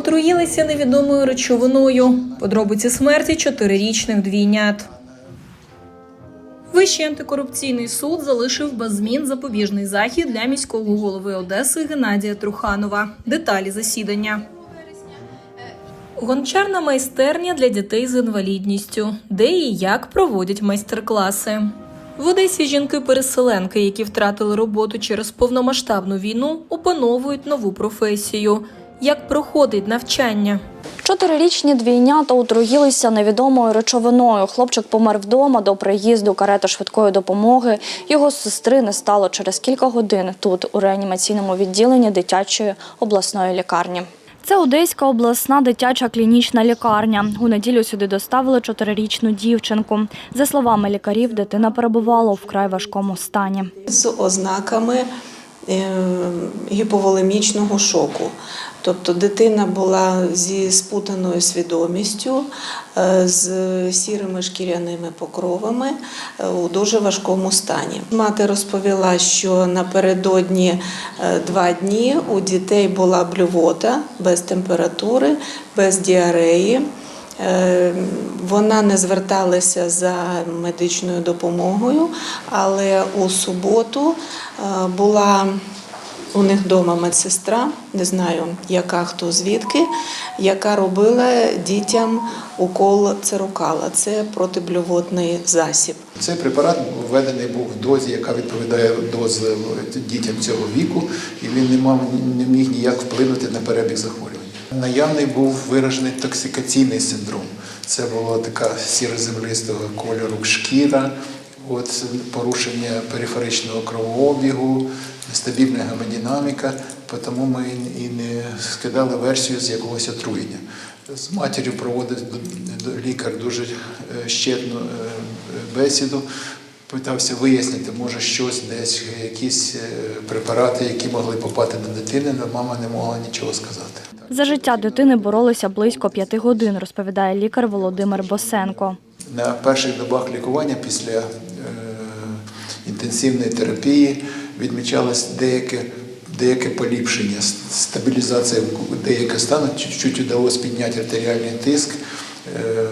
Отруїлися невідомою речовиною. Подробиці смерті чотирирічних двійнят. Вищий антикорупційний суд залишив без змін запобіжний захід для міського голови Одеси Геннадія Труханова. Деталі засідання. Гончарна майстерня для дітей з інвалідністю, де і як проводять майстер-класи. В Одесі жінки-переселенки, які втратили роботу через повномасштабну війну, опановують нову професію. Як проходить навчання? Чотирирічні двійнята отруїлися невідомою речовиною. Хлопчик помер вдома до приїзду карети швидкої допомоги. Його сестри не стало через кілька годин тут, у реанімаційному відділенні дитячої обласної лікарні. Це Одеська обласна дитяча клінічна лікарня. У неділю сюди доставили чотирирічну дівчинку. За словами лікарів, дитина перебувала у вкрай важкому стані. з ознаками е, гіповолемічного шоку. Тобто дитина була зі спутаною свідомістю, е, з сірими шкіряними покровами е, у дуже важкому стані. Мати розповіла, що напередодні е, два дні у дітей була блювота без температури, без діареї. Вона не зверталася за медичною допомогою, але у суботу була у них вдома медсестра, не знаю, яка хто звідки, яка робила дітям укол церукала. Це протиблювотний засіб. Цей препарат введений був в дозі, яка відповідає дозі дітям цього віку, і він не мав не міг ніяк вплинути на перебіг захворювання. Наявний був виражений токсикаційний синдром. Це була така сіро-землистого кольору шкіра, от порушення периферичного кровообігу, нестабільна гемодинаміка, тому ми і не скидали версію з якогось отруєння. З матір'ю проводив лікар дуже е, щедну е, бесіду. Питався вияснити, може щось десь, якісь е, препарати, які могли попати до дитини, але мама не могла нічого сказати. За життя дитини боролися близько п'яти годин, розповідає лікар Володимир Босенко. На перших добах лікування після е, інтенсивної терапії відмічалось деяке, деяке поліпшення, стабілізація деяких стану, чуть-чуть вдалося підняти артеріальний тиск. Е,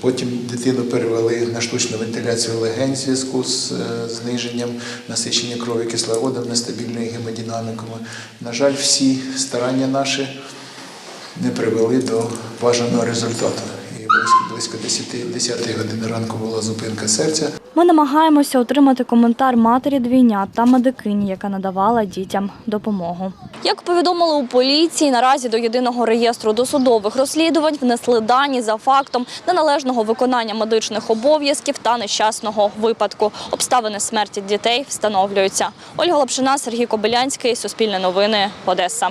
Потім дитину перевели на штучну вентиляцію легень в зв'язку з е, зниженням насичення крові кислородом, нестабільною гемодинамікою. На жаль, всі старання наші не привели до бажаного результату. Близько, близько 10, 10 години ранку була зупинка серця. Ми намагаємося отримати коментар матері двійнят та медикині, яка надавала дітям допомогу. Як повідомили у поліції, наразі до єдиного реєстру досудових розслідувань внесли дані за фактом неналежного виконання медичних обов'язків та нещасного випадку. Обставини смерті дітей встановлюються. Ольга Лапшина, Сергій Кобилянський, Суспільне новини, Одеса.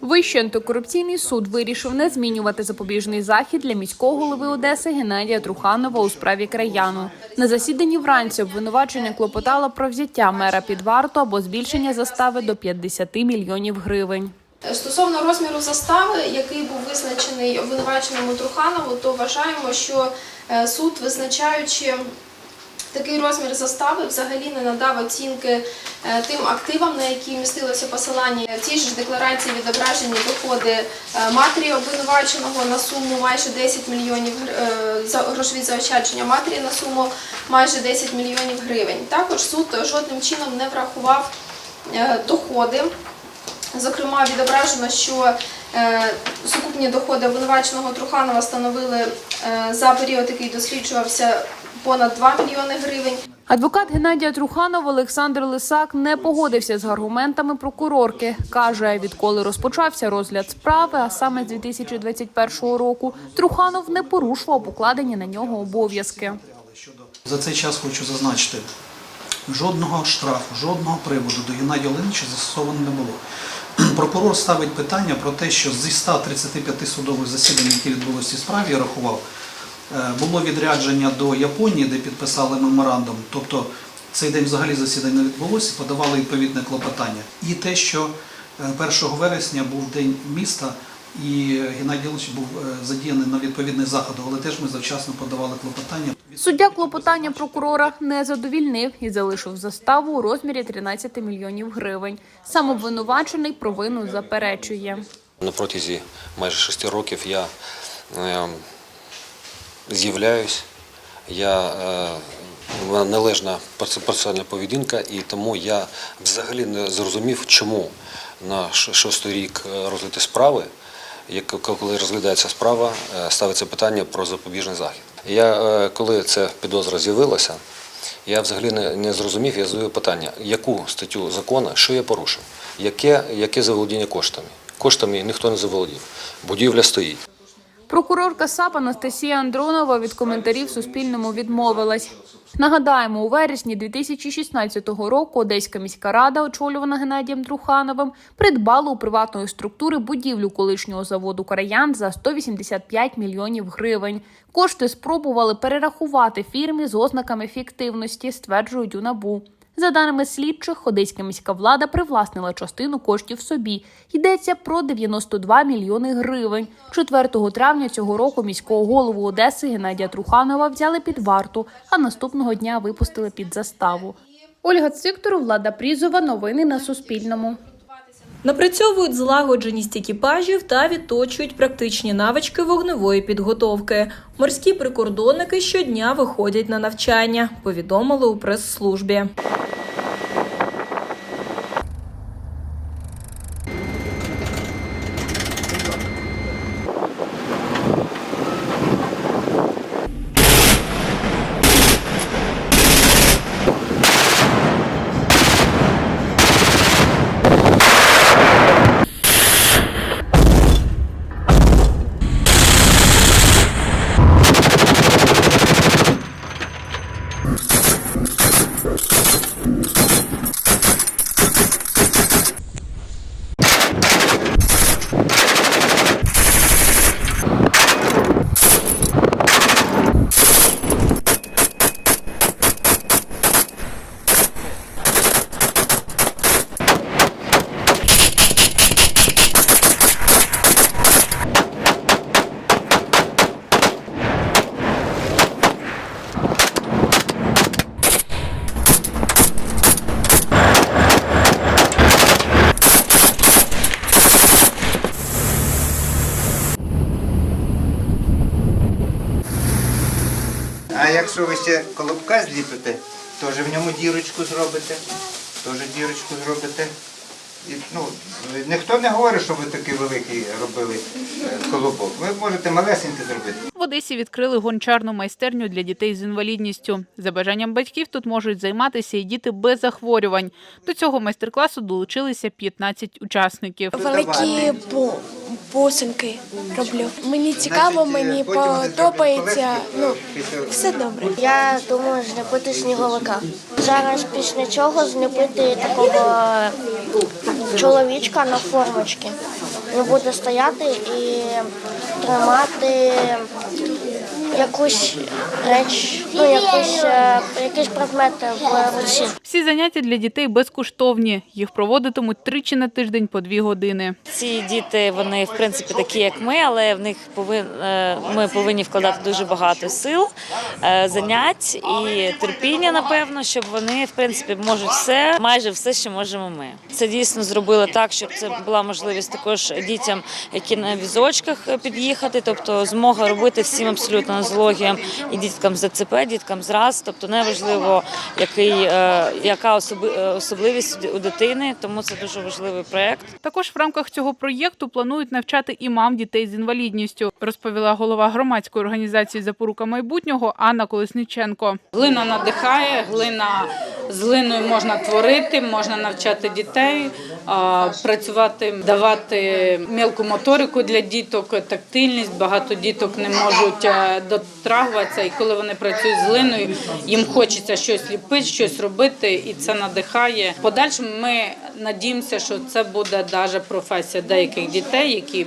Вищий антикорупційний суд вирішив не змінювати запобіжний захід для міського голови Одеси Геннадія Труханова у справі краяну. На засіданні вранці обвинувачення клопотало про взяття мера під варту або збільшення застави до 50 мільйонів гривень. Стосовно розміру застави, який був визначений обвинуваченому Труханову, то вважаємо, що е, суд, визначаючи такий розмір застави, взагалі не надав оцінки е, тим активам, на які містилося посилання. Цій ж декларації відображені доходи е, матері обвинуваченого на суму майже 10 мільйонів е, грошові заощадження матері на суму майже 10 мільйонів гривень. Також суд жодним чином не врахував доходи. Зокрема, відображено, що сукупні доходи обвинуваченого Труханова становили за період, який досліджувався, понад 2 мільйони гривень. Адвокат Геннадія Труханова Олександр Лисак не погодився з аргументами прокурорки. Каже, відколи розпочався розгляд справи, а саме з 2021 року, Труханов не порушував покладені на нього обов'язки. За цей час хочу зазначити, жодного штрафу, жодного приводу до Геннадія Оленича застосовано не було. Прокурор ставить питання про те, що зі 135 судових засідань, які відбулися в справі, я рахував, було відрядження до Японії, де підписали меморандум. Тобто цей день взагалі засідань не відбулося, подавали відповідне клопотання. І те, що е, 1 вересня був день міста, і Геннадій Олегович був е, задіяний на відповідний заход, але теж ми завчасно подавали клопотання. Суддя клопотання прокурора не задовільнив і залишив заставу у розмірі 13 мільйонів гривень. Сам обвинувачений провину заперечує. На протязі майже шести років я е, з'являюсь, я е, належна персональна поведінка, і тому я взагалі не зрозумів, чому на шостий рік е, розгляду справи, коли розглядається справа, е, ставиться питання про запобіжний захід. Я коли ця підозра з'явилася, я взагалі не, не зрозумів, я задаю питання, яку статтю закону, що я порушив, яке, яке заволодіння коштами. Коштами ніхто не заволодів. Будівля стоїть. Прокурорка САП Анастасія Андронова від коментарів Суспільному відмовилась. Нагадаємо, у вересні 2016 року Одеська міська рада, очолювана Геннадієм Трухановим, придбала у приватної структури будівлю колишнього заводу Краян за 185 мільйонів гривень. Кошти спробували перерахувати фірмі з ознаками фіктивності, стверджують у НАБУ. За даними слідчих, одеська міська влада привласнила частину коштів собі. Йдеться про 92 мільйони гривень. 4 травня цього року міського голову Одеси Геннадія Труханова взяли під варту, а наступного дня випустили під заставу. Ольга Циктор, Влада Прізова. Новини на Суспільному. Напрацьовують злагодженість екіпажів та відточують практичні навички вогневої підготовки. Морські прикордонники щодня виходять на навчання, повідомили у прес-службі. А якщо ви ще колобка зліпите, теж в ньому дірочку зробите. Теж дірочку зробите. І, ну, ніхто не говорить, що ви такий великий робили е, колобок. Ви можете малесенький зробити. В Одесі відкрили гончарну майстерню для дітей з інвалідністю. За бажанням батьків тут можуть займатися і діти без захворювань. До цього майстер-класу долучилися 15 учасників. великі бусинки роблю. Мені цікаво, е, мені зробите подобається. Ну, все добре. Я думаю зліпити сніговика. Зараз після чого зліпити такого чоловічка на формочці. Він буде стояти і тримати якусь реч, ну якусь, е, якийсь предмет в руці. Всі заняття для дітей безкоштовні. Їх проводитимуть тричі на тиждень по дві години. Ці діти, вони в принципі такі, як ми, але в них повин, е, ми повинні вкладати дуже багато сил, е, занять і терпіння, напевно, щоб вони в принципі можуть все, майже все, що можемо ми. Це дійсно зробили так, щоб це була можливість також дітям, які на візочках під'їхати, тобто змога робити всім абсолютно нозологіям і діткам з ДЦП, діткам з РАС, тобто неважливо, який, е, яка особи- е, особливість у дитини, тому це дуже важливий проект. Також в рамках цього проєкту планують навчати і мам дітей з інвалідністю, розповіла голова громадської організації Запорука майбутнього Анна Колесниченко. Глина надихає, глина з глиною можна творити, можна навчати дітей, працювати, давати мілку моторику для діток, тактильність. Багато діток не можуть е, дотрагуватися, і коли вони працюють з глиною, їм хочеться щось ліпити, щось робити, і це надихає. В Подальшому ми надіємося, що це буде навіть професія деяких дітей, які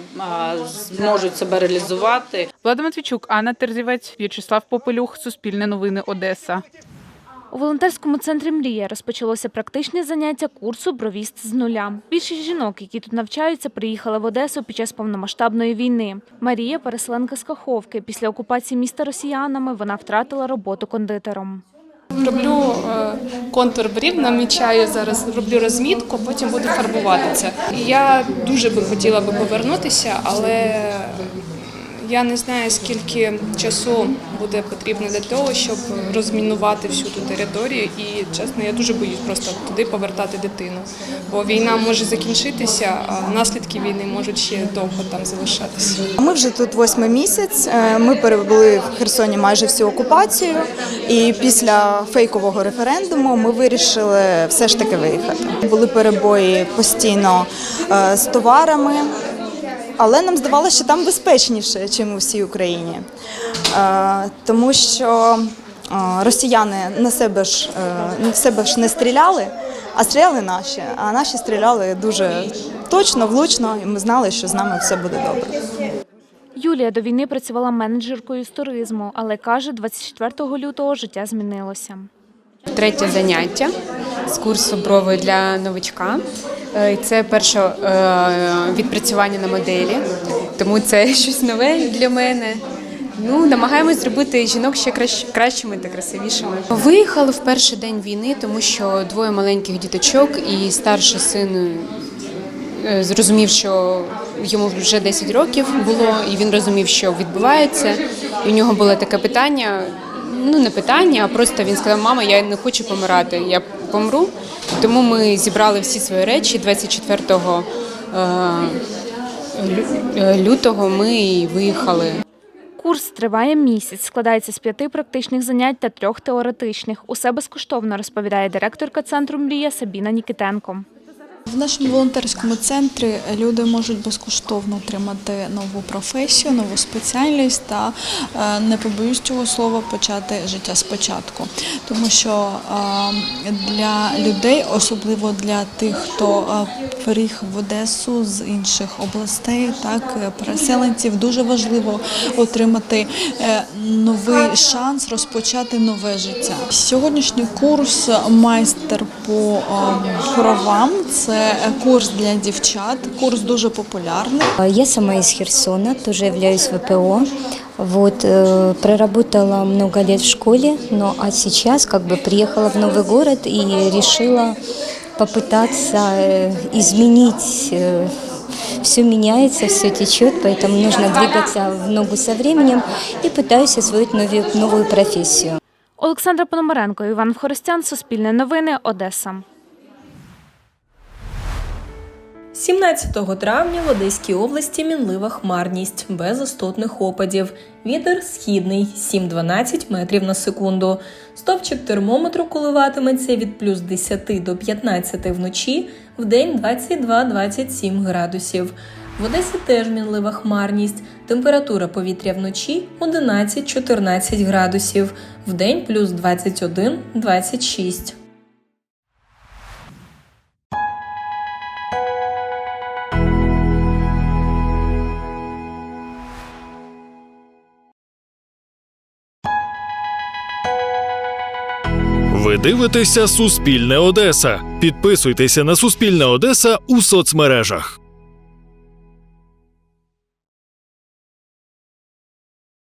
зможуть себе реалізувати. Влада Матвійчук, Анна Терзівець, В'ячеслав Попелюх, Суспільне новини Одеса. У волонтерському центрі Мрія розпочалося практичне заняття курсу Бровіст з нуля. Більшість жінок, які тут навчаються, приїхали в Одесу під час повномасштабної війни. Марія переселенка з Каховки. Після окупації міста росіянами вона втратила роботу кондитером. роблю е, контур брів, намічаю зараз, роблю розмітку, потім буду фарбувати це. Я дуже би хотіла повернутися, але я не знаю, скільки часу буде потрібно для того, щоб розмінувати всю ту територію. І чесно, я дуже боюсь просто туди повертати дитину. Бо війна може закінчитися, а наслідки війни можуть ще довго там залишатися. Ми вже тут восьмий місяць. Е, Ми перебули в Херсоні майже всю окупацію, і після фейкового референдуму ми вирішили все ж таки виїхати. Були перебої постійно е, з товарами, але нам здавалося, що там безпечніше, ніж у всій Україні, Е, тому що е, росіяни на себе ж е, на себе ж не стріляли. А стріляли наші, а наші стріляли дуже точно, влучно, і ми знали, що з нами все буде добре. Юлія до війни працювала менеджеркою з туризму, але каже, 24 лютого життя змінилося. Третє заняття з курсу брови для новичка. Е, Це перше е, відпрацювання на моделі, тому це щось нове для мене. Ну, намагаємось зробити жінок ще кращ- кращими та красивішими. Виїхали в перший день війни, тому що двоє маленьких діточок і старший син е, зрозумів, що йому вже 10 років було, і він розумів, що відбувається. І у нього було таке питання. Ну, не питання, а просто він сказав: мама, я не хочу помирати, я помру. Тому ми зібрали всі свої речі 24 е, е, лютого ми виїхали. Курс триває місяць, складається з п'яти практичних занять та трьох теоретичних. Усе безкоштовно, розповідає директорка центру Мрія Сабіна Нікітенко. В нашому волонтерському центрі люди можуть безкоштовно отримати нову професію, нову спеціальність та е, не побоюсь цього слова почати життя спочатку. Тому що е, для людей, особливо для тих, хто е, приїхав в Одесу з інших областей, так переселенців, дуже важливо отримати новий шанс розпочати нове життя. Сьогоднішній курс майстер по е, бровам. Це курс для дівчат. Курс дуже популярний. Я сама из Херсона, тоже являюсь ВПО. Вот, э, проработала много лет в школе, но а сейчас как бы приехала в новый город и решила попытаться э, изменить э, все меняется, все течет, поэтому нужно двигаться в ногу со временем и пытаюсь освоить новую, новую профессию. Олександра Пономаренко, Іван Хоростян, Суспільне новини, Одеса. 17 травня в Одеській області мінлива хмарність, без істотних опадів. Вітер східний 7-12 метрів на секунду. Стопчик термометру коливатиметься від плюс 10 до 15 вночі, в день 22-27 градусів. В Одесі теж мінлива хмарність. Температура повітря вночі 11-14 градусів, в день плюс 21-26. Ви дивитеся Суспільне Одеса. Підписуйтеся на Суспільне Одеса у соцмережах.